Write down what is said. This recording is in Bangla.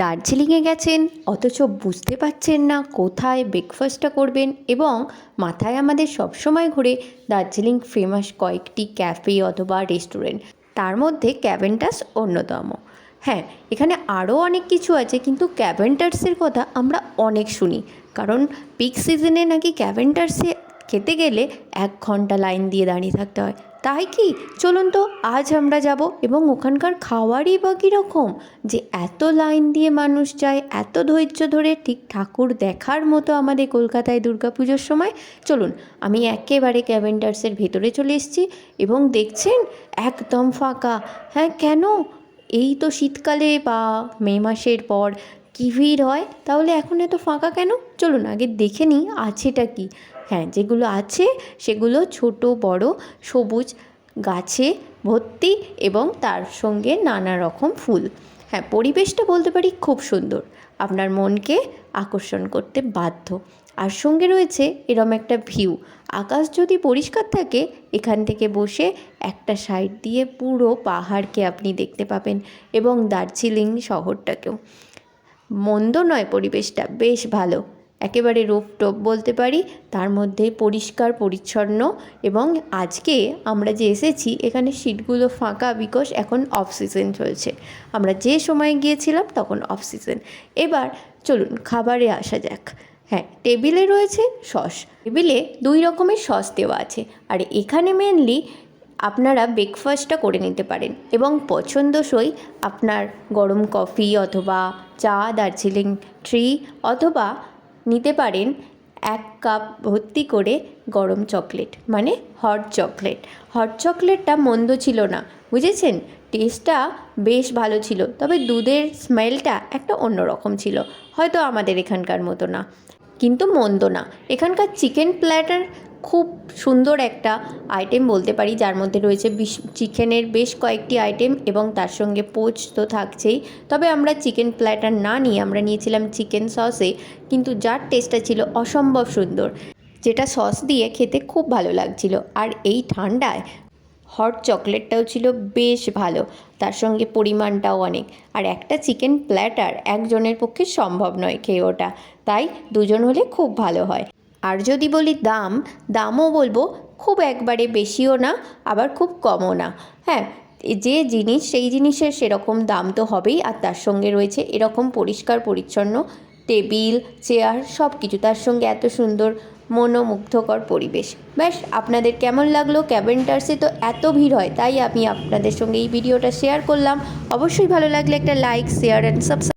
দার্জিলিংয়ে গেছেন, অথচ বুঝতে পারছেন না কোথায় ব্রেকফাস্টটা করবেন এবং মাথায় আমাদের সবসময় ঘুরে দার্জিলিং ফেমাস কয়েকটি ক্যাফে অথবা রেস্টুরেন্ট তার মধ্যে ক্যাভেন্টাস অন্যতম। হ্যাঁ এখানে আরও অনেক কিছু আছে, কিন্তু ক্যাভেন্টার্সের কথা আমরা অনেক শুনি, কারণ পিক সিজনে নাকি ক্যাভেন্টার্সে খেতে গেলে এক ঘণ্টা লাইন দিয়ে দাঁড়িয়ে থাকতে হয়। তাই কি? চলুন তো, আজ আমরা যাব এবং ওখানকার খাওয়ারই বা কীরকম? যে এত লাইন দিয়ে মানুষ যায়, এত ধৈর্য ধরে ঠিক ঠাকুর দেখার মতো আমাদের কলকাতায় দুর্গাপুজোর সময়। চলুন, আমি একেবারে ক্যাভেন্টার্সের ভেতরে চলে এসেছি এবং দেখছেন, একদম ফাঁকা। হ্যাঁ কেন? এই তো শীতকালে বা মে মাসের পর কী ভিড় হয়? তাহলে এখন এত ফাঁকা কেন? চলুন, আগে দেখে নিই, আছেটা কি? হ্যাঁ যেগুলো আছে সেগুলো ছোট, বড়, সবুজ গাছে ভর্তি এবং তার সঙ্গে নানা রকম ফুল। হ্যাঁ পরিবেশটা বলতে পারি খুব সুন্দর। আপনার মনকে আকর্ষণ করতে বাধ্য। আর সঙ্গে রয়েছে এরম একটা ভিউ। আকাশ যদি পরিষ্কার থাকে, এখান থেকে বসে একটা সাইড দিয়ে পুরো পাহাড়কে আপনি দেখতে পাবেন এবং দার্জিলিং শহরটাকেও। মন্দ নয় পরিবেশটা, বেশ ভালো। একেবারে রূপটপ বলতে পারি, তার মধ্যে পরিষ্কার, পরিচ্ছন্ন এবং আজকে আমরা যে এসেছি, এখানে সিটগুলো ফাঁকা বিকজ এখন অফ সিজন চলছে। আমরা যে সময় গিয়েছিলাম তখন অফ সিজন এবার চলুন খাবারে আসা যাক। হ্যাঁ টেবিলে রয়েছে সস। টেবিলে দুই রকমের সস দেওয়া আছে। আর এখানে মেনলি আপনারা ব্রেকফাস্টটা করে নিতে পারেন এবং পছন্দসই আপনার গরম কফি অথবা চা দার্জিলিং ট্রি অথবা নিতে পারেন এক কাপ ভর্তি করে গরম চকলেট মানে হট চকলেট হট চকলেটটা মন্দ ছিল না, বুঝেছেন? টেস্টটা বেশ ভালো ছিল, তবে দুধের স্মেলটা একটা অন্যরকম ছিল। হয়তো আমাদের এখানকার মতো না, কিন্তু মন্দ না। এখানকার চিকেন প্ল্যাটার খুব সুন্দর একটা আইটেম বলতে পারি, যার মধ্যে রয়েছে চিকেনের বেশ কয়েকটি আইটেম এবং তার সঙ্গে পোচ তো থাকছেই। তবে আমরা চিকেন প্ল্যাটার না নিয়ে আমরা নিয়েছিলাম চিকেন সসে কিন্তু যার টেস্টটা ছিল অসম্ভব সুন্দর, যেটা সস দিয়ে খেতে খুব ভালো লাগছিল। আর এই ঠান্ডায় হট চকলেটটাও ছিল বেশ ভালো, তার সঙ্গে পরিমাণটাও অনেক। আর একটা চিকেন প্ল্যাটার একজনের পক্ষে সম্ভব নয় খেয়ে ওটা, তাই দুজন হলে খুব ভালো হয়। আর যদি বলি দাম, দামও বলব খুব একবারে বেশিও না, আবার খুব কমও না। হ্যাঁ যে জিনিস, সেই জিনিসের সেরকম দাম তো হবেই, আর তার সঙ্গে রয়েছে এরকম পরিষ্কার, পরিচ্ছন্ন টেবিল, চেয়ার সব কিছু তার সঙ্গে এত সুন্দর, মনোমুগ্ধকর পরিবেশ। ব্যাস, আপনাদের কেমন লাগল? ক্যাভেন্টার্সে তো এত ভিড় হয়, তাই আমি আপনাদের সঙ্গে এই ভিডিওটা শেয়ার করলাম। অবশ্যই ভালো লাগলে একটা লাইক, শেয়ার অ্যান্ড সাবস্ক্রাইব